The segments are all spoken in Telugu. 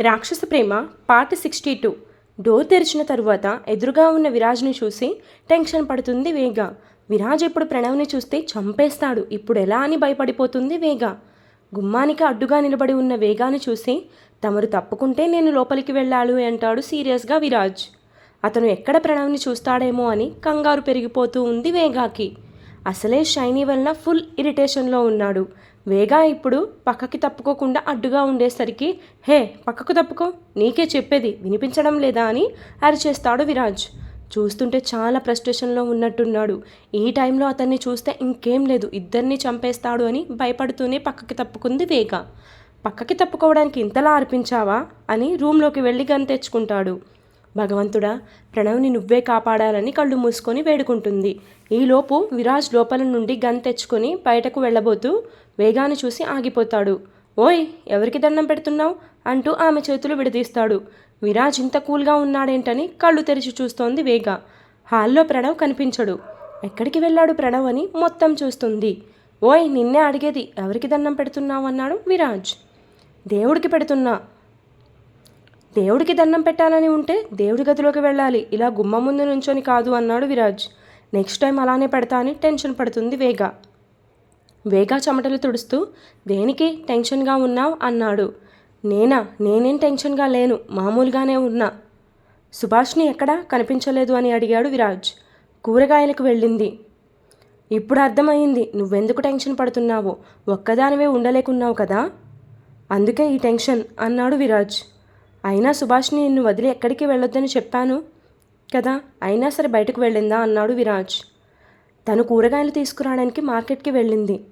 రాక్షస ప్రేమ పార్ట్ సిక్స్టీ టూ. డోర్ తెరిచిన తరువాత ఎదురుగా ఉన్న విరాజ్ని చూసి టెన్షన్ పడుతుంది వేగ. విరాజ్ ఇప్పుడు ప్రణవ్ని చూస్తే చంపేస్తాడు. ఇప్పుడు ఎలా అని భయపడిపోతుంది వేగ. గుమ్మానికి అడ్డుగా నిలబడి ఉన్న వేగాని చూసి తమరు తప్పుకుంటే నేను లోపలికి వెళ్ళాలి అంటాడు సీరియస్గా విరాజ్. అతను ఎక్కడ ప్రణవ్ని చూస్తాడేమో అని కంగారు పెరిగిపోతూ ఉంది వేగాకి. అసలే షైనీ వల్ల ఫుల్ ఇరిటేషన్లో ఉన్నాడు. వేగా ఇప్పుడు పక్కకి తప్పుకోకుండా అడ్డుగా ఉండేసరికి హే పక్కకు తప్పుకో నీకే చెప్పేది వినిపించడం లేదా అని అరిచేస్తాడు విరాజ్. చూస్తుంటే చాలా ఫ్రస్ట్రేషన్లో ఉన్నట్టున్నాడు. ఈ టైంలో అతన్ని చూస్తే ఇంకేం లేదు ఇద్దరిని చంపేస్తాడు అని భయపడుతూనే పక్కకి తప్పుకుంది వేగ. పక్కకి తప్పుకోవడానికి ఇంతలా అర్పించావా? అని రూమ్లోకి వెళ్ళి గన్ తెచ్చుకుంటాడు. భగవంతుడా ప్రణవ్ని నువ్వే కాపాడాలని కళ్ళు మూసుకొని వేడుకుంటుంది. ఈలోపు విరాజ్ లోపల నుండి గన్ తెచ్చుకొని బయటకు వెళ్ళబోతూ వేగాన్ని చూసి ఆగిపోతాడు. ఓయ్ ఎవరికి దండం పెడుతున్నావు? అంటూ ఆమె చేతులు విడదీస్తాడు. విరాజ్ ఇంత కూల్గా ఉన్నాడేంటని కళ్ళు తెరిచి చూస్తోంది వేగ. హాల్లో ప్రణవ్ కనిపించడు. ఎక్కడికి వెళ్ళాడు ప్రణవ్ అని మొత్తం చూస్తుంది. ఓయ్ నిన్నే అడిగేది ఎవరికి దండం పెడుతున్నావు? అన్నాడు విరాజ్ దేవుడికి పెడుతున్నా. దేవుడికి దండం పెట్టాలని ఉంటే దేవుడి గదిలోకి వెళ్ళాలి. ఇలా గుమ్మ ముందు నుంచొని కాదు అన్నాడు విరాజ్. నెక్స్ట్ టైం అలానే పెడతా అని టెన్షన్ పడుతుంది వేగ. వేగ చెమటలు తుడుస్తూ దేనికి టెన్షన్గా ఉన్నావు? అన్నాడు. నేనా? నేనేం టెన్షన్గా లేను మామూలుగానే ఉన్నా. సుభాష్ని ఎక్కడా కనిపించలేదు అని అడిగాడు విరాజ్. కూరగాయలకు వెళ్ళింది. ఇప్పుడు అర్థమైంది నువ్వెందుకు టెన్షన్ పడుతున్నావో? ఒక్కదానివే ఉండలేకున్నావు కదా? అందుకే ఈ టెన్షన్ అన్నాడు విరాజ్. అయినా సుభాష్ని నిన్ను వదిలి ఎక్కడికి వెళ్ళొద్దని చెప్పాను కదా? అయినా సరే బయటకు వెళ్ళిందా? అన్నాడు విరాజ్. తను కూరగాయలు తీసుకురావడానికి మార్కెట్కి వెళ్ళింది.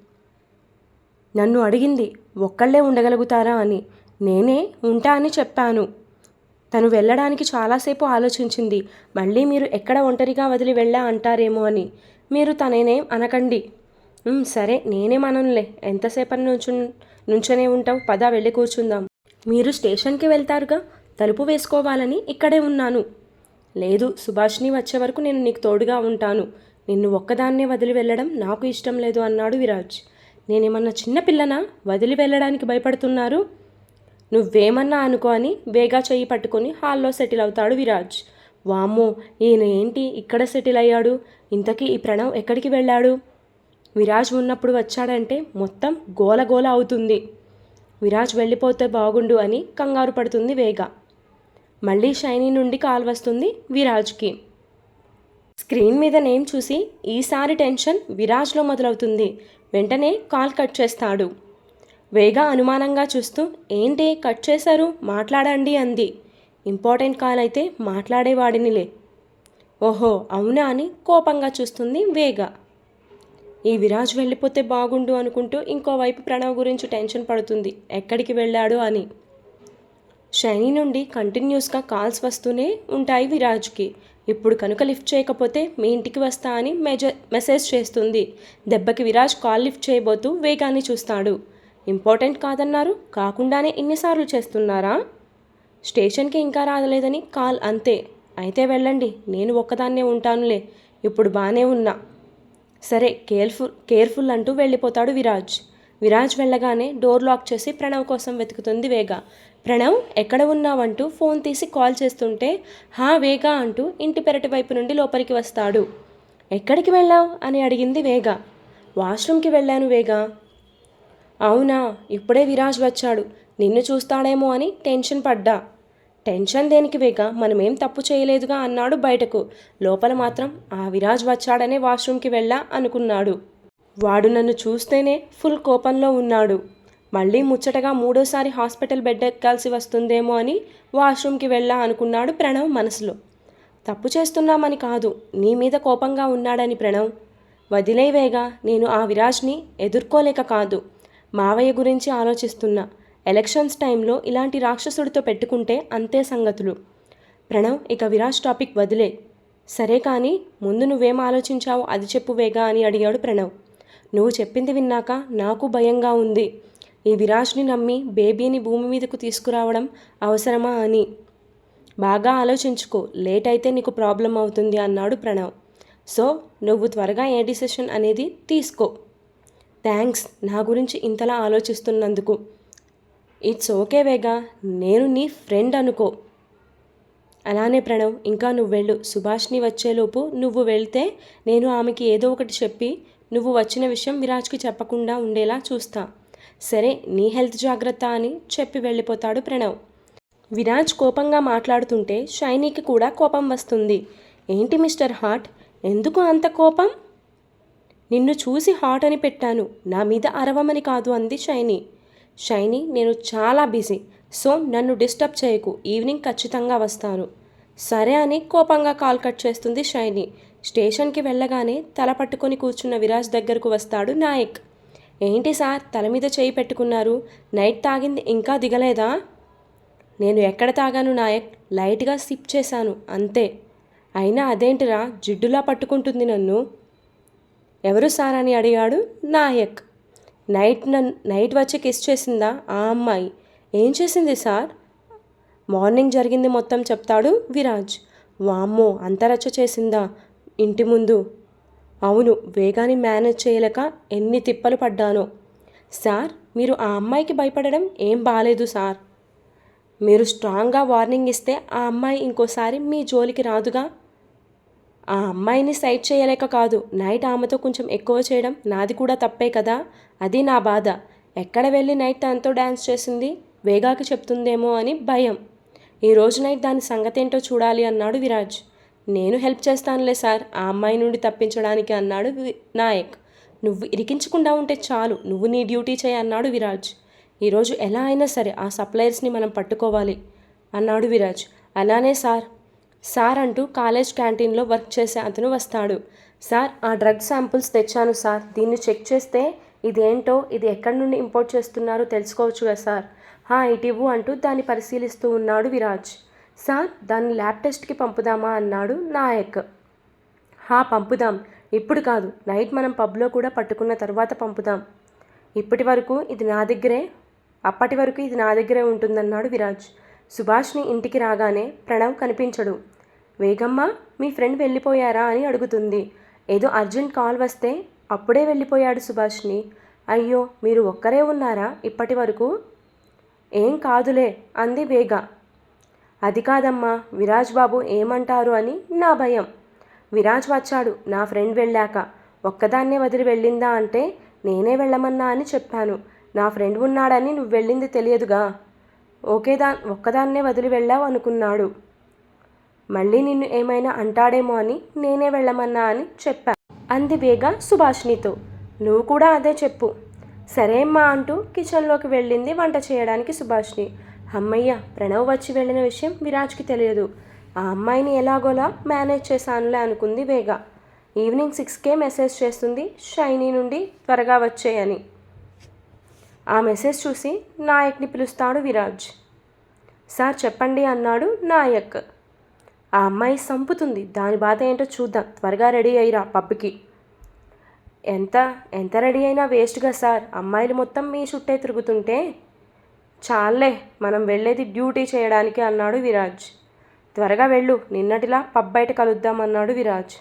నన్ను అడిగింది ఒక్కళ్ళే ఉండగలుగుతారా? అని. నేనే ఉంటా అని చెప్పాను. తను వెళ్ళడానికి చాలాసేపు ఆలోచించింది. మళ్ళీ మీరు ఎక్కడ ఒంటరిగా వదిలి వెళ్ళా అంటారేమో అని. మీరు తననే అనకండి. సరే నేనే మననులే. ఎంతసేపటి నుంచు నుంచొనే ఉంటావు? పద వెళ్ళి కూర్చుందాం. మీరు స్టేషన్కి వెళ్తారుగా? తలుపు వేసుకోవాలని ఇక్కడే ఉన్నాను. లేదు సుభాష్ని వచ్చే వరకు నేను నీకు తోడుగా ఉంటాను. నిన్ను ఒక్కదాన్నే వదిలి వెళ్ళడం నాకు ఇష్టం లేదు అన్నాడు విరాజ్. నేనేమన్నా చిన్నపిల్లనా వదిలి వెళ్ళడానికి భయపడుతున్నారు. నువ్వేమన్నా అనుకో అని వేగా చెయ్యి పట్టుకొని హాల్లో సెటిల్ అవుతాడు విరాజ్. వామ్మో ఈయన ఏంటి ఇక్కడ సెటిల్ అయ్యాడు? ఇంతకీ ఈ ప్రణవ్ ఎక్కడికి వెళ్ళాడు? విరాజ్ ఉన్నప్పుడు వచ్చాడంటే మొత్తం గోల గోల అవుతుంది. విరాజ్ వెళ్ళిపోతే బాగుండు అని కంగారు పడుతుంది వేగ. మళ్ళీ షైనీ నుండి కాల్ వస్తుంది విరాజ్కి. స్క్రీన్ మీద నేమ్ చూసి ఈసారి టెన్షన్ విరాజ్లో మొదలవుతుంది. వెంటనే కాల్ కట్ చేస్తాడు. వేగ అనుమానంగా చూస్తూ ఏంటి? కట్ చేశారు? మాట్లాడండి అంది. ఇంపార్టెంట్ కాల్ అయితే మాట్లాడేవాడినిలే. ఓహో అవునా? అని కోపంగా చూస్తుంది వేగ. ఈ విరాజ్ వెళ్ళిపోతే బాగుండు అనుకుంటూ ఇంకోవైపు ప్రణవ్ గురించి టెన్షన్ పడుతుంది. ఎక్కడికి వెళ్ళాడు? అని. షైనీ నుండి కంటిన్యూస్గా కాల్స్ వస్తూనే ఉంటాయి విరాజ్కి. ఇప్పుడు కనుక లిఫ్ట్ చేయకపోతే మీ ఇంటికి వస్తా అని మెజ మెసేజ్ చేస్తుంది. దెబ్బకి విరాజ్ కాల్ లిఫ్ట్ చేయబోతూ వేగాన్ని చూస్తాడు. ఇంపార్టెంట్ కాదన్నారు. కాకుండానే ఇన్నిసార్లు చేస్తున్నారా? స్టేషన్కి ఇంకా రాలేదని కాల్ అంతే. అయితే వెళ్ళండి. నేను ఒక్కదాన్నే ఉంటానులే. ఇప్పుడు బాగానే ఉన్నా. సరే కేర్ఫుల్ కేర్ఫుల్ అంటూ వెళ్ళిపోతాడు విరాజ్. విరాజ్ వెళ్ళగానే డోర్ లాక్ చేసి ప్రణవ్ కోసం వెతుకుతుంది వేగ. ప్రణవ్ ఎక్కడ ఉన్నావంటూ ఫోన్ తీసి కాల్ చేస్తుంటే హా వేగా అంటూ ఇంటి పెరటి వైపు నుండి లోపలికి వస్తాడు. ఎక్కడికి వెళ్ళావు? అని అడిగింది వేగ. వాష్రూమ్కి వెళ్ళాను వేగా. అవునా ఇప్పుడే విరాజ్ వచ్చాడు. నిన్ను చూస్తాడేమో అని టెన్షన్ పడ్డా. టెన్షన్ దేనికి వేగ? మనమేం తప్పు చేయలేదుగా అన్నాడు బయటకు. లోపల మాత్రం ఆ విరాజ్ వచ్చాడనే వాష్రూమ్కి వెళ్ళా అనుకున్నాడు. వాడు నన్ను చూస్తేనే ఫుల్ కోపంలో ఉన్నాడు. మళ్ళీ ముచ్చటగా మూడోసారి హాస్పిటల్ బెడ్ ఎక్కాల్సి వస్తుందేమో అని వాష్రూమ్కి వెళ్ళా అనుకున్నాడు ప్రణవ్ మనసులో. తప్పు చేస్తున్నామని కాదు నీ మీద కోపంగా ఉన్నాడని ప్రణవ్. వదిలేవేగా నేను ఆ విరాజ్ని ఎదుర్కోలేక కాదు. మావయ్య గురించి ఆలోచిస్తున్నా. ఎలక్షన్స్ టైంలో ఇలాంటి రాక్షసుడితో పెట్టుకుంటే అంతే సంగతులు. ప్రణవ్ ఇక విరాజ్ టాపిక్ వదిలే. సరే కానీ ముందు నువ్వేం ఆలోచించావు అది చెప్పు వేగా అని అడిగాడు ప్రణవ్. నువ్వు చెప్పింది విన్నాక నాకు భయంగా ఉంది. ఈ విరాజ్ని నమ్మి బేబీని భూమి మీదకు తీసుకురావడం అవసరమా అని. బాగా ఆలోచించుకో లేట్ అయితే నీకు ప్రాబ్లం అవుతుంది అన్నాడు ప్రణవ్. సో నువ్వు త్వరగా ఏ డిసిషన్ అనేది తీసుకో. థ్యాంక్స్ నా గురించి ఇంతలా ఆలోచిస్తున్నందుకు. ఇట్స్ ఓకే వేగా నేను నీ ఫ్రెండ్ అనుకో. అలానే ప్రణవ్ ఇంకా నువ్వు వెళ్ళు. సుభాష్ని వచ్చేలోపు నువ్వు వెళ్తే నేను ఆమెకి ఏదో ఒకటి చెప్పి నువ్వు వచ్చిన విషయం విరాజ్కి చెప్పకుండా ఉండేలా చూస్తా. సరే నీ హెల్త్ జాగ్రత్త అని చెప్పి వెళ్ళిపోతాడు ప్రణవ్. విరాజ్ కోపంగా మాట్లాడుతుంటే షైనీకి కూడా కోపం వస్తుంది. ఏంటి మిస్టర్ హాట్ ఎందుకు అంత కోపం? నిన్ను చూసి హాట్ అని పెట్టాను. నా మీద అరవమని కాదు అంది షైనీ. షైనీ నేను చాలా బిజీ సో నన్ను డిస్టర్బ్ చేయకు. ఈవినింగ్ ఖచ్చితంగా వస్తాను. సరే అని కోపంగా కాల్ కట్ చేస్తుంది షైనీ. స్టేషన్కి వెళ్ళగానే తల పట్టుకొని కూర్చున్న విరాజ్ దగ్గరకు వస్తాడు నాయక్. ఏంటి సార్ తల మీద చేయి పెట్టుకున్నారు? నైట్ తాగింది ఇంకా దిగలేదా? నేను ఎక్కడ తాగాను నాయక్? లైట్గా సిప్ చేశాను అంతే. అయినా అదేంటిరా? జిడ్డులా పట్టుకుంటుంది నన్ను. ఎవరు సార్ అని అడిగాడు నాయక్. నైట్ నన్ నైట్ వచ్చి కిస్ చేసిందా ఆ అమ్మాయి? ఏం చేసింది సార్? మార్నింగ్ జరిగింది మొత్తం చెప్తాడు విరాజ్. వామ్మో అంత రచ్చ చేసిందా? ఇంటి ముందు. అవును వేగాన్ని మేనేజ్ చేయలేక ఎన్ని తిప్పలు పడ్డానో. సార్ మీరు ఆ అమ్మాయికి భయపడడం ఏం బాలేదు సార్. మీరు స్ట్రాంగ్గా వార్నింగ్ ఇస్తే ఆ అమ్మాయి ఇంకోసారి మీ జోలికి రాదుగా? ఆ అమ్మాయిని సైట్ చేయలేక కాదు నైట్ ఆమెతో కొంచెం ఎక్కువ చేయడం నాది కూడా తప్పే కదా? అది నా బాధ. ఎక్కడ వెళ్ళి నైట్ తనతో డ్యాన్స్ చేసింది? వేగాకి చెప్తుందేమో అని భయం. ఈ రోజు నైట్ దాని సంగతేంటో చూడాలి అన్నాడు విరాజ్. నేను హెల్ప్ చేస్తానులే సార్. ఆ అమ్మాయి నుండి తప్పించడానికి అన్నాడు వి- నాయక్. నువ్వు ఇరికించకుండా ఉంటే చాలు. నువ్వు నీ డ్యూటీ చేయి అన్నాడు విరాజ్. ఈరోజు ఎలా అయినా సరే ఆ సప్లయర్స్ని మనం పట్టుకోవాలి అన్నాడు విరాజ్. అలానే సార్. సార్ అంటూ కాలేజ్ క్యాంటీన్లో వర్క్ చేసే అతను వస్తాడు. సార్ ఆ డ్రగ్ శాంపుల్స్ తెచ్చాను సార్. దీన్ని చెక్ చేస్తే ఇదేంటో ఇది ఎక్కడి నుండి ఇంపోర్ట్ చేస్తున్నారో తెలుసుకోవచ్చుగా సార్. హా ఇటివ్వు అంటూ దాన్ని పరిశీలిస్తూ ఉన్నాడు విరాజ్. సార్ దాన్ని ల్యాబ్ టెస్ట్కి పంపుదామా? అన్నాడు నాయక్. హా పంపుదాం. ఇప్పుడు కాదు. నైట్ మనం పబ్లో కూడా పట్టుకున్న తర్వాత పంపుదాం. ఇప్పటి వరకు ఇది నా దగ్గరే అప్పటి వరకు ఇది నా దగ్గరే ఉంటుందన్నాడు విరాజ్. సుభాష్ని ఇంటికి రాగానే ప్రణవ్ కనిపించడు. వేగమ్మ మీ ఫ్రెండ్ వెళ్ళిపోయారా? అని అడుగుతుంది. ఏదో అర్జెంట్ కాల్ వస్తే అప్పుడే వెళ్ళిపోయాడు సుభాష్ని. అయ్యో మీరు ఒక్కరే ఉన్నారా ఇప్పటి వరకు? ఏం కాదులే అంది వేగ. అది కాదమ్మా విరాజ్ బాబు ఏమంటారు అని నా భయం. విరాజ్ వచ్చాడు నా ఫ్రెండ్ వెళ్ళాక. ఒక్కదాన్నే వదిలి వెళ్ళిందా అంటే నేనే వెళ్ళమన్నా అని చెప్పాను. నా ఫ్రెండ్ ఉన్నాడని నువ్వు వెళ్ళింది తెలియదుగా. ఒకేదా ఒక్కదాన్నే వదిలి వెళ్ళావు అనుకున్నాడు. మళ్ళీ నిన్ను ఏమైనా అంటాడేమో అని నేనే వెళ్ళమన్నా అని చెప్పా అంది వేగ సుభాష్నితో నువ్వు కూడా అదే చెప్పు. సరే అమ్మా అంటూ కిచెన్లోకి వెళ్ళింది వంట చేయడానికి సుభాష్ని అమ్మయ్య ప్రణవ్ వచ్చి వెళ్ళిన విషయం విరాజ్కి తెలియదు. ఆ అమ్మాయిని ఎలాగోలా మేనేజ్ చేశానులే అనుకుంది వేగ. ఈవినింగ్ సిక్స్కే మెసేజ్ చేస్తుంది షైనీ నుండి త్వరగా వచ్చేయని. ఆ మెసేజ్ చూసి నాయక్ని పిలుస్తాడు విరాజ్. సార్ చెప్పండి అన్నాడు నాయక్. ఆ అమ్మాయి సంపుతుంది. దాని బాధ ఏంటో చూద్దాం. త్వరగా రెడీ అయ్యిరా పబ్కి ఎంత ఎంత రెడీ అయినా వేస్ట్గా సార్. అమ్మాయిలు మొత్తం మీ చుట్టే తిరుగుతుంటే చాలే మనం వెళ్ళేది డ్యూటీ చేయడానికి అన్నాడు విరాజ్. త్వరగా వెళ్ళు నిన్నటిలా పబ్ బయట కలుద్దాం అన్నాడు విరాజ్.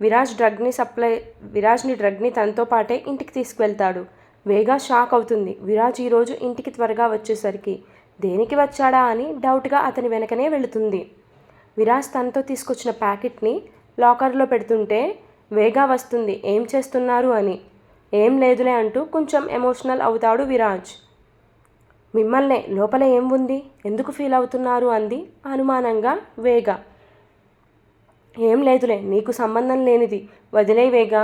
విరాజ్ డ్రగ్ని సప్లై విరాజ్ని డ్రగ్ని తనతో పాటే ఇంటికి తీసుకువెళ్తాడు. వేగా షాక్ అవుతుంది. విరాజ్ ఈరోజు ఇంటికి త్వరగా వచ్చేసరికి దేనికి వచ్చాడా అని డౌట్గా అతని వెనకనే వెళుతుంది. విరాజ్ తనతో తీసుకొచ్చిన ప్యాకెట్ని లాకర్లో పెడుతుంటే వేగా వస్తుంది ఏం చేస్తున్నారు అని. ఏం లేదులే అంటూ కొంచెం ఎమోషనల్ అవుతాడు విరాజ్. మిమ్మల్నే లోపల ఏం ఉంది ఎందుకు ఫీల్ అవుతున్నారు? అంది అనుమానంగా వేగ. ఏం లేదులే నీకు సంబంధం లేనిది. వదిలే వేగా.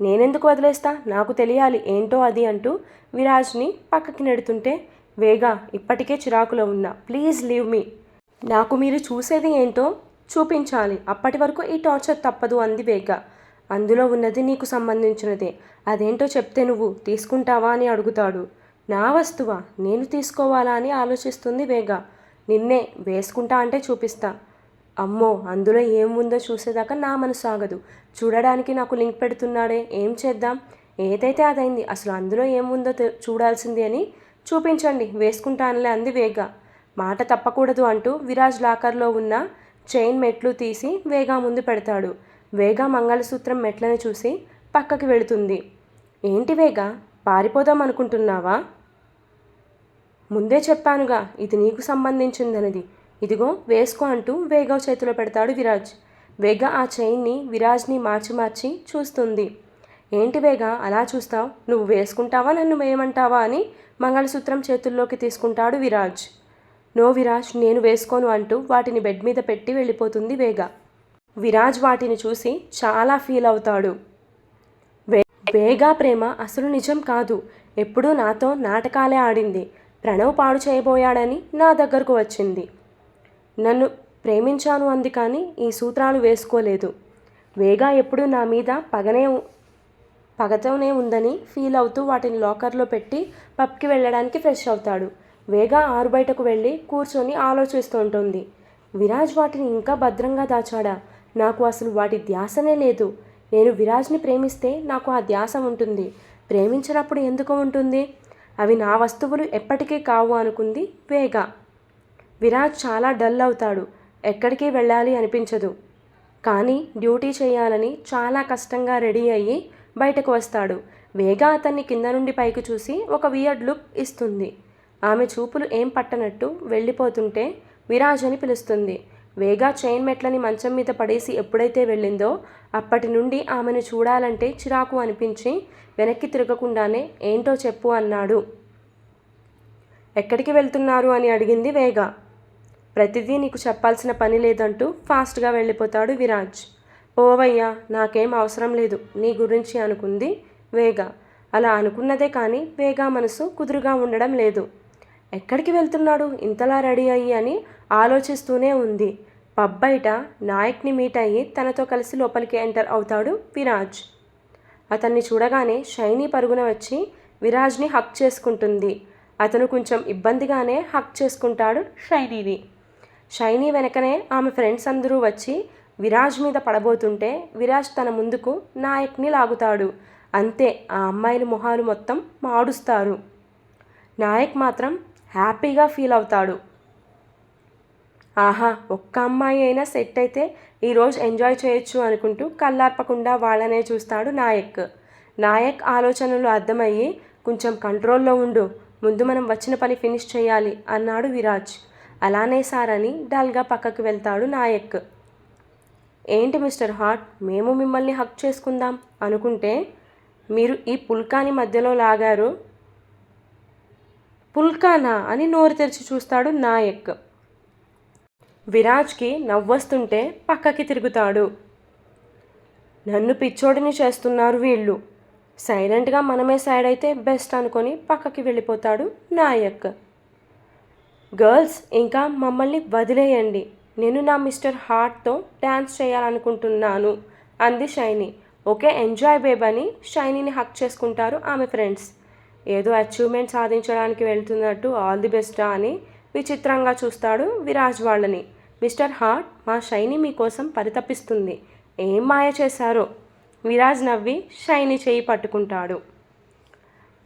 నేనెందుకు వదిలేస్తా? నాకు తెలియాలి ఏంటో అది అంటూ విరాజ్ని పక్కకి నెడుతుంటే వేగా ఇప్పటికే చిరాకులో ఉన్నా ప్లీజ్ లీవ్ మీ. నాకు మీరు చూసేది ఏంటో చూపించాలి. అప్పటి వరకు ఈ టార్చర్ తప్పదు అంది వేగ. అందులో ఉన్నది నీకు సంబంధించినదే. అదేంటో చెప్తే నువ్వు తీసుకుంటావా? అని అడుగుతాడు. నా వస్తువా? నేను తీసుకోవాలా అని ఆలోచిస్తుంది వేగ. నిన్నే వేసుకుంటా అంటే చూపిస్తా. అమ్మో అందులో ఏముందో చూసేదాకా నా మనసు ఆగదు. చూడడానికి నాకు లింక్ పెడుతున్నాడే. ఏం చేద్దాం? ఏదైతే అదైంది అసలు అందులో ఏముందో చూడాల్సింది అని చూపించండి. వేసుకుంటానులే అంది వేగ. మాట తప్పకూడదు అంటూ విరాజ్ లాకర్లో ఉన్న చైన్ మెట్లు తీసి వేగా ముందు పెడతాడు. వేగా మంగళసూత్రం మెట్లను చూసి పక్కకి వెళుతుంది. ఏంటి వేగా? పారిపోదాం అనుకుంటున్నావా? ముందే చెప్పానుగా ఇది నీకు సంబంధించిందన్నది ఇదిగో వేసుకో అంటూ వేగవ్ చేతిలో పెడతాడు విరాజ్. వేగ ఆ చైన్ని విరాజ్ని మార్చి మార్చి చూస్తుంది. ఏంటి వేగ అలా చూస్తావు? నువ్వు వేసుకుంటావా నన్ను వేయమంటావా అని మంగళసూత్రం చేతుల్లోకి తీసుకుంటాడు విరాజ్. నో విరాజ్ నేను వేసుకోను అంటూ వాటిని బెడ్ మీద పెట్టి వెళ్ళిపోతుంది వేగ. విరాజ్ వాటిని చూసి చాలా ఫీల్ అవుతాడు. వే- వేగా ప్రేమ అసలు నిజం కాదు. ఎప్పుడూ నాతో నాటకాలే ఆడింది. ప్రణవ్ పాడు చేయబోయాడని నా దగ్గరకు వచ్చింది. నన్ను ప్రేమించాను అంది కానీ ఈ సూత్రాలు వేసుకోలేదు. వేగా ఎప్పుడు నా మీద పగనే పగతోనే ఉందని ఫీల్ అవుతూ వాటిని లాకర్లో పెట్టి పబ్కి వెళ్ళడానికి ఫ్రెష్ అవుతాడు. వేగా ఆరు బయటకు వెళ్ళి కూర్చొని ఆలోచిస్తూ ఉంటుంది విరాజ్ వాటిని ఇంకా భద్రంగా దాచాడా? నాకు అసలు వాటి ధ్యాసనే లేదు. నేను విరాజ్ని ప్రేమిస్తే నాకు ఆ ధ్యాస ఉంటుంది ప్రేమించినప్పుడు ఎందుకు ఉంటుంది? అవి నా వస్తువులు ఎప్పటికీ కావు అనుకుంది వేగ. విరాజ్ చాలా డల్ అవుతాడు. ఎక్కడికి వెళ్ళాలి అనిపించదు. కానీ డ్యూటీ చేయాలని చాలా కష్టంగా రెడీ అయ్యి బయటకు వస్తాడు. వేగా అతన్ని కింద నుండి పైకి చూసి ఒక వియర్డ్ లుక్ ఇస్తుంది. ఆమె చూపులు ఏం పట్టనట్టు వెళ్ళిపోతుంటే విరాజ్ అని పిలుస్తుంది. వేగా చైన్ మెట్లని మంచం మీద పడేసి ఎప్పుడైతే వెళ్ళిందో అప్పటి నుండి ఆమెను చూడాలంటే చిరాకు అనిపించి వెనక్కి తిరగకుండానే ఏంటో చెప్పు అన్నాడు. ఎక్కడికి వెళ్తున్నారు అని అడిగింది వేగా. ప్రతిదీ నీకు చెప్పాల్సిన పని లేదంటూ ఫాస్ట్గా వెళ్ళిపోతాడు విరాజ్. ఓవయ్యా నాకేం అవసరం లేదు నీ గురించి అనుకుంది వేగా. అలా అనుకున్నదే కానీ వేగ మనసు కుదురుగా ఉండడం లేదు. ఎక్కడికి వెళ్తున్నాడు ఇంతలా రెడీ అయ్యి అని ఆలోచిస్తూనే ఉంది. పబ్ బయట నాయక్ని మీట్ అయ్యి తనతో కలిసి లోపలికి ఎంటర్ అవుతాడు విరాజ్. అతన్ని చూడగానే షైనీ పరుగున వచ్చి విరాజ్ని హక్ చేసుకుంటుంది. అతను కొంచెం ఇబ్బందిగానే హక్ చేసుకుంటాడు షైనీని. షైనీ వెనకనే ఆమె ఫ్రెండ్స్ అందరూ వచ్చి విరాజ్ మీద పడబోతుంటే విరాజ్ తన ముందుకు నాయక్ని లాగుతాడు. అంతే ఆ అమ్మాయిల మొహాలు మొత్తం మాడుస్తారు. నాయక్ మాత్రం హ్యాపీగా ఫీల్ అవుతాడు. ఆహా ఒక్క అమ్మాయి అయినా సెట్ అయితే ఈరోజు ఎంజాయ్ చేయొచ్చు అనుకుంటూ కళ్ళార్పకుండా వాళ్ళనే చూస్తాడు నాయక్. నాయక్ ఆలోచనలు అర్థమయ్యి కొంచెం కంట్రోల్లో ఉండు ముందు మనం వచ్చిన పని ఫినిష్ చేయాలి అన్నాడు విరాజ్. అలానే సార్ అని డల్గా పక్కకు వెళ్తాడు నాయక్. ఏంటి మిస్టర్ హాట్ మేము మిమ్మల్ని హక్ చేసుకుందాం అనుకుంటే మీరు ఈ పుల్కాని మధ్యలో లాగారు? పుల్కానా? అని నోరు తెరిచి చూస్తాడు నాయక్. విరాజ్కి నవ్వొస్తుంటే పక్కకి తిరుగుతాడు. నన్ను పిచ్చోడిని చేస్తున్నారు వీళ్ళు. సైలెంట్గా మనమే సైడ్ అయితే బెస్ట్ అనుకొని పక్కకి వెళ్ళిపోతాడు నాయక్. గర్ల్స్ ఇంకా మమ్మల్ని వదిలేయండి. నేను నా మిస్టర్ హార్ట్తో డ్యాన్స్ చేయాలనుకుంటున్నాను అంది షైనీ. ఓకే ఎంజాయ్ బేబ్ అని షైనీని హక్ చేసుకుంటారు ఆమె ఫ్రెండ్స్. ఏదో అచీవ్మెంట్ సాధించడానికి వెళ్తున్నట్టు ఆల్ ది బెస్టా అని విచిత్రంగా చూస్తాడు విరాజ్ వాళ్ళని. మిస్టర్ హార్ట్ మా షైని మీకోసం పరితపిస్తుంది. ఏం మాయ చేశారో? విరాజ్ నవ్వి షైని చేయి పట్టుకుంటాడు.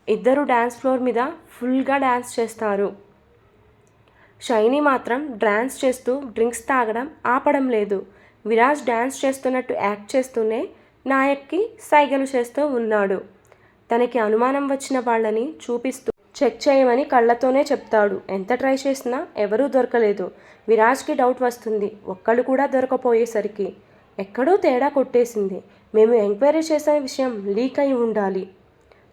ఇద్దరు డ్యాన్స్ ఫ్లోర్ మీద ఫుల్గా డ్యాన్స్ చేస్తారు. షైని మాత్రం డ్యాన్స్ చేస్తూ డ్రింక్స్ తాగడం ఆపడం లేదు. విరాజ్ డ్యాన్స్ చేస్తున్నట్టు యాక్ట్ చేస్తూనే నాయక్కి సైగలు చేస్తూ ఉన్నాడు. తనకి అనుమానం వచ్చిన వాళ్ళని చూపిస్తూ చెక్ చేయమని కళ్ళతోనే చెప్తాడు. ఎంత ట్రై చేసినా ఎవరూ దొరకలేదు. విరాజ్కి డౌట్ వస్తుంది. ఒక్కళ్ళు కూడా దొరకపోయేసరికి. ఎక్కడో తేడా కొట్టేసింది. మేము ఎంక్వైరీ చేసే విషయం లీక్ అయి ఉండాలి.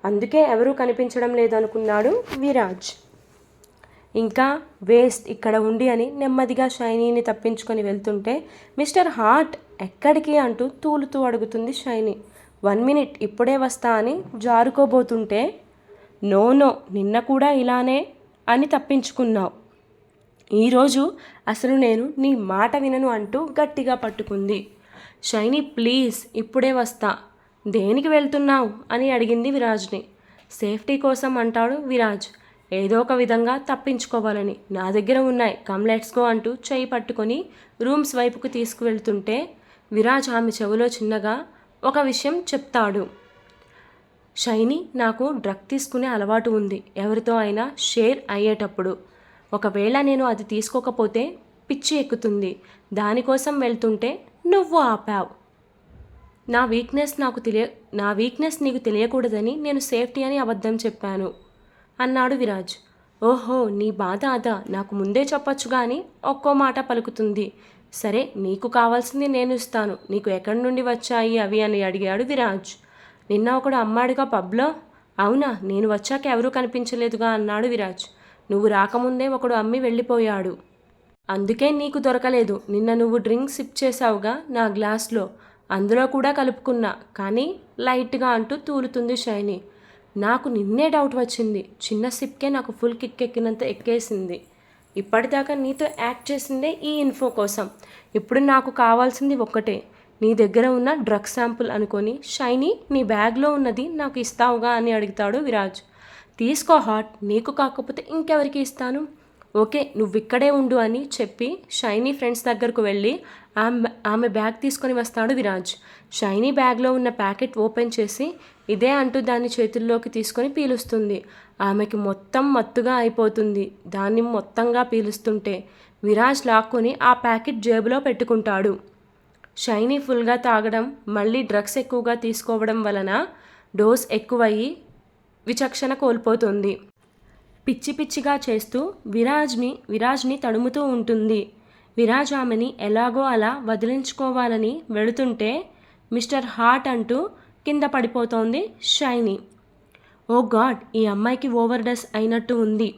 అందుకే ఎవరూ కనిపించడం లేదనుకున్నాడు విరాజ్. ఇంకా వేస్ట్ ఇక్కడ ఉండి అని నెమ్మదిగా షైనీని తప్పించుకొని వెళ్తుంటే మిస్టర్ హార్ట్ ఎక్కడికి అంటూ తూలుతూ అడుగుతుంది షైనీ. వన్ మినిట్ ఇప్పుడే వస్తా అని జారుకోబోతుంటే నో నో నిన్న కూడా ఇలానే అని తప్పించుకున్నావు. ఈరోజు అసలు నేను నీ మాట వినను అంటూ గట్టిగా పట్టుకుంది. షైని ప్లీజ్ ఇప్పుడే వస్తా. దేనికి వెళ్తున్నావు? అని అడిగింది విరాజ్ని. సేఫ్టీ కోసం అంటాడు విరాజ్. ఏదో ఒక విధంగా తప్పించుకోవాలని. నా దగ్గర ఉన్నాయి. కమ్ లెట్స్ గో అంటూ చేయి పట్టుకొని రూమ్స్ వైపుకు తీసుకువెళ్తుంటే విరాజ్ ఆమె చెవిలో చిన్నగా ఒక విషయం చెప్తాడు. షైనీ నాకు డ్రగ్ తీసుకునే అలవాటు ఉంది. ఎవరితో అయినా షేర్ అయ్యేటప్పుడు. ఒకవేళ నేను అది తీసుకోకపోతే పిచ్చి ఎక్కుతుంది. దానికోసం వెళ్తుంటే నువ్వు ఆపావు. నా వీక్నెస్ నాకు తెలియ నా వీక్నెస్ నీకు తెలియకూడదని నేను సేఫ్టీ అని అబద్ధం చెప్పాను అన్నాడు విరాజ్. ఓహో నీ బాధ అదా? నాకు ముందే చెప్పొచ్చు కానీ ఒక్కో మాట పలుకుతుంది. సరే నీకు కావాల్సింది నేను ఇస్తాను. నీకు ఎక్కడి నుండి వచ్చాయి అవి అని అడిగాడు విరాజ్. నిన్న ఒకడు అమ్మాడుగా పబ్లో అవునా నేను వచ్చాక ఎవరూ కనిపించలేదుగా అన్నాడు విరాజ్. నువ్వు రాకముందే ఒకడు అమ్మి వెళ్ళిపోయాడు. అందుకే నీకు దొరకలేదు. నిన్న నువ్వు డ్రింక్ సిప్ చేసావుగా నా గ్లాస్లో. అందులో కూడా కలుపుకున్నా కానీ లైట్గా అంటూ తూలుతుంది షైని. నాకు నిన్నే డౌట్ వచ్చింది. చిన్న సిప్కే నాకు ఫుల్ కిక్ ఎక్కినంత ఎక్కేసింది. ఇప్పటిదాకా నీతో యాక్ట్ చేసిందే ఈ ఇన్ఫో కోసం. ఇప్పుడు నాకు కావాల్సింది ఒక్కటే. నీ దగ్గర ఉన్న డ్రగ్ శాంపుల్ అనుకొని షైనీ నీ బ్యాగ్లో ఉన్నది నాకు ఇస్తావుగా అని అడుగుతాడు విరాజ్. తీసుకో హాట్ నీకు కాకపోతే ఇంకెవరికి ఇస్తాను? ఓకే నువ్వు ఇక్కడే ఉండు అని చెప్పి షైనీ ఫ్రెండ్స్ దగ్గరకు వెళ్ళి ఆమె ఆమె బ్యాగ్ తీసుకొని వస్తాడు విరాజ్. షైనీ బ్యాగ్లో ఉన్న ప్యాకెట్ ఓపెన్ చేసి ఇదే అంటూ దాన్ని చేతుల్లోకి తీసుకొని పీలుస్తుంది. ఆమెకి మొత్తం మత్తుగా అయిపోతుంది దాన్ని మొత్తంగా పీలుస్తుంటే విరాజ్ లాక్కొని ఆ ప్యాకెట్ జేబులో పెట్టుకుంటాడు. షైనీ ఫుల్గా తాగడం మళ్ళీ డ్రగ్స్ ఎక్కువగా తీసుకోవడం వలన డోస్ ఎక్కువయ్యి విచక్షణ కోల్పోతుంది. పిచ్చి పిచ్చిగా చేస్తూ విరాజ్ని విరాజ్ని తడుముతూ ఉంటుంది. విరాజ్ ఆమెని ఎలాగో అలా వదిలించుకోవాలని వెళుతుంటే మిస్టర్ హార్ట్ అంటూ కింద పడిపోతోంది షైనీ. ఓ గాడ్ ఈ అమ్మాయికి ఓవర్ డస్ అయినట్టు ఉంది.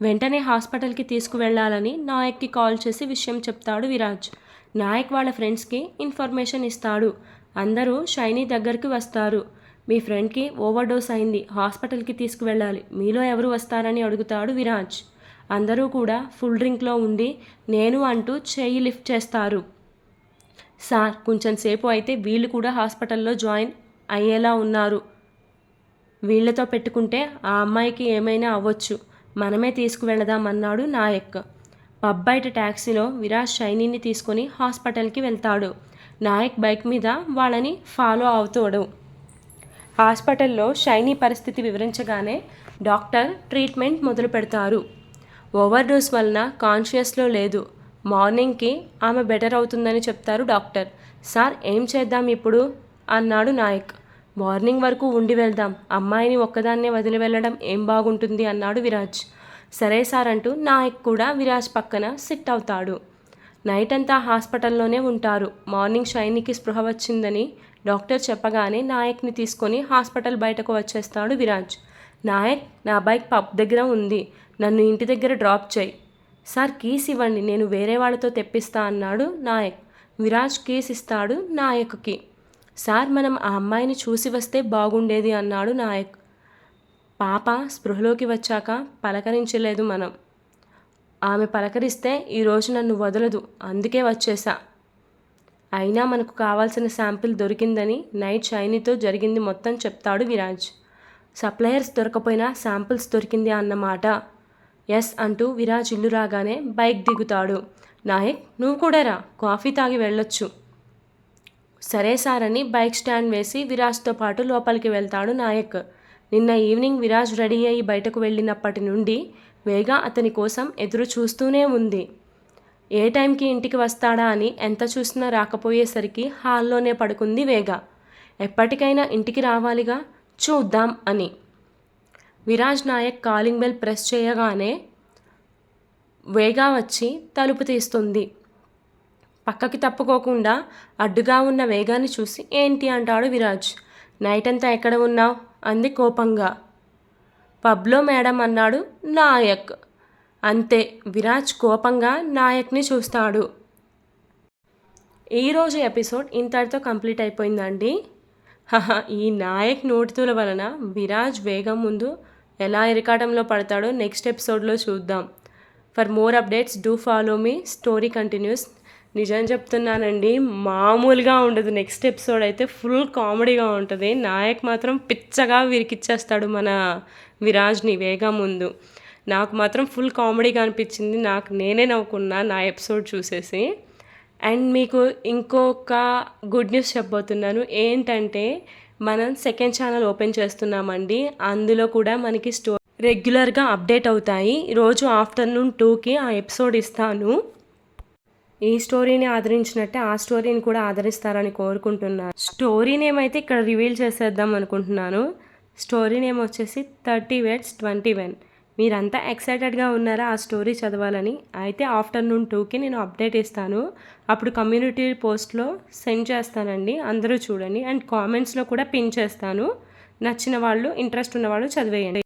వెంటనే హాస్పిటల్కి తీసుకువెళ్ళాలని నాయక్కి కాల్ చేసి విషయం చెప్తాడు విరాజ్. నాయక్ వాళ్ళ ఫ్రెండ్స్కి ఇన్ఫర్మేషన్ ఇస్తాడు. అందరూ షైనీ దగ్గరికి వస్తారు. మీ ఫ్రెండ్కి ఓవర్డోస్ అయింది. హాస్పిటల్కి తీసుకువెళ్ళాలి. మీలో ఎవరు వస్తారని అడుగుతాడు విరాజ్. అందరూ కూడా ఫుల్ డ్రింక్లో ఉండి నేను అంటూ చేయి లిఫ్ట్ చేస్తారు. సార్ కొంచెం సేపు అయితే వీళ్ళు కూడా హాస్పిటల్లో జాయిన్ అయ్యేలా ఉన్నారు. వీళ్ళతో పెట్టుకుంటే ఆ అమ్మాయికి ఏమైనా అవ్వచ్చు. మనమే తీసుకువెళదామన్నాడు నాయక్. పబ్ బయట ట్యాక్సీలో విరాజ్ షైనీని తీసుకొని హాస్పిటల్కి వెళ్తాడు. నాయక్ బైక్ మీద వాళ్ళని ఫాలో అవుతాడు హాస్పిటల్లో షైనీ పరిస్థితి వివరించగానే డాక్టర్ ట్రీట్మెంట్ మొదలు పెడతారు. ఓవర్డోస్ వలన కాన్షియస్లో లేదు. మార్నింగ్కి ఆమె బెటర్ అవుతుందని చెప్తారు డాక్టర్. సార్ ఏం చేద్దాం ఇప్పుడు? అన్నాడు నాయక్. మార్నింగ్ వరకు ఉండి వెళ్దాం. అమ్మాయిని ఒక్కదాన్నే వదిలి వెళ్ళడం ఏం బాగుంటుంది? అన్నాడు విరాజ్. సరే సార్ అంటూ నాయక్ కూడా విరాజ్ పక్కన సిట్ అవుతాడు. నైట్ అంతా హాస్పిటల్లోనే ఉంటారు. మార్నింగ్ షైనీకి స్పృహ వచ్చిందని డాక్టర్ చెప్పగానే నాయక్ని తీసుకొని హాస్పిటల్ బయటకు వచ్చేస్తాడు విరాజ్. నాయక్ నా బైక్ పబ్ దగ్గర ఉంది. నన్ను ఇంటి దగ్గర డ్రాప్ చేయి. సార్ కీస్ ఇవ్వండి. నేను వేరే వాళ్ళతో తెప్పిస్తా అన్నాడు నాయక్. విరాజ్ కీస్ ఇస్తాడు నాయక్కి. సార్ మనం ఆ అమ్మాయిని చూసి వస్తే బాగుండేది అన్నాడు నాయక్. పాప స్పృహలోకి వచ్చాక పలకరించలేదు మనం. ఆమె పలకరిస్తే ఈరోజు నన్ను వదలదు అందుకే వచ్చేసా. అయినా మనకు కావాల్సిన శాంపిల్ దొరికిందని నైట్ షైనీతో జరిగింది మొత్తం చెప్తాడు విరాజ్. సప్లయర్స్ దొరకపోయినా శాంపిల్స్ దొరికింది అన్నమాట ఎస్ అంటూ విరాజ్ ఇల్లు రాగానే బైక్ దిగుతాడు. నాయక్ నువ్వు కూడా రా కాఫీ తాగి వెళ్ళొచ్చు. సరే సార్ అని బైక్ స్టాండ్ వేసి విరాజ్తో పాటు లోపలికి వెళ్తాడు నాయక్ నిన్న ఈవినింగ్ విరాజ్ రెడీ అయ్యి బయటకు వెళ్ళినప్పటి నుండి వేగ అతని కోసం ఎదురు చూస్తూనే ఉంది. ఏ టైంకి ఇంటికి వస్తాడా అని ఎంత చూసినా రాకపోయేసరికి హాల్లోనే పడుకుంది వేగ. ఎప్పటికైనా ఇంటికి రావాలిగా? చూద్దాం అని. Viraj Nayak calling bell press చేయగానే వేగా వచ్చి తలుపు తీస్తుంది. పక్కకి తప్పుకోకుండా అడ్డుగా ఉన్న వేగాన్ని చూసి ఏంటి? అంటాడు విరాజ్. నైట్ అంతా ఎక్కడ ఉన్నావు? అంది కోపంగా. పబ్లో మేడం అన్నాడు నాయక్. అంతే విరాజ్ కోపంగా నాయక్ని చూస్తాడు. ఈరోజు ఎపిసోడ్ ఇంతటితో కంప్లీట్ అయిపోయిందండి. ఈ నాయక్ నోటితుల వలన విరాజ్ వేగం ముందు ఎలా ఇరకాటంలో పడతాడో నెక్స్ట్ ఎపిసోడ్లో చూద్దాం. For more updates do follow me. Story continues. నిజం చెప్తున్నానండి మామూలుగా ఉండదు. నెక్స్ట్ ఎపిసోడ్ అయితే ఫుల్ కామెడీగా ఉంటుంది. నాయక్ మాత్రం పిచ్చగా విరికిచ్చేస్తాడు మన విరాజ్ని వేగం ముందు. నాకు మాత్రం ఫుల్ కామెడీగా అనిపించింది. నాకు నేనే నవ్వుకున్నా నా ఎపిసోడ్ చూసేసి. అండ్ మీకు ఇంకొక గుడ్ న్యూస్ చెప్పబోతున్నాను. ఏంటంటే మనం సెకండ్ ఛానల్ ఓపెన్ చేస్తున్నామండి. అందులో కూడా మనకి స్టో రెగ్యులర్గా అప్డేట్ అవుతాయి. రోజు ఆఫ్టర్నూన్ టూకి ఆ ఎపిసోడ్ ఇస్తాను. ఈ స్టోరీని ఆదరించినట్టే ఆ స్టోరీని కూడా ఆదరిస్తారని కోరుకుంటున్నాను. స్టోరీ నేమ్ అయితే ఇక్కడ రివీల్ చేసేద్దాం అనుకుంటున్నాను. స్టోరీ నేమ్ వచ్చేసి థర్టీ వెడ్స్ ట్వంటీ వన్. మీరంతా ఎక్సైటెడ్గా ఉన్నారా ఆ స్టోరీ చదవాలని? అయితే ఆఫ్టర్నూన్ టూకి నేను అప్డేట్ ఇస్తాను. అప్పుడు కమ్యూనిటీ పోస్ట్లో సెండ్ చేస్తానండి. అందరూ చూడండి. అండ్ కామెంట్స్లో కూడా పిన్ చేస్తాను. నచ్చిన వాళ్ళు ఇంట్రెస్ట్ ఉన్నవాళ్ళు చదివేయండి.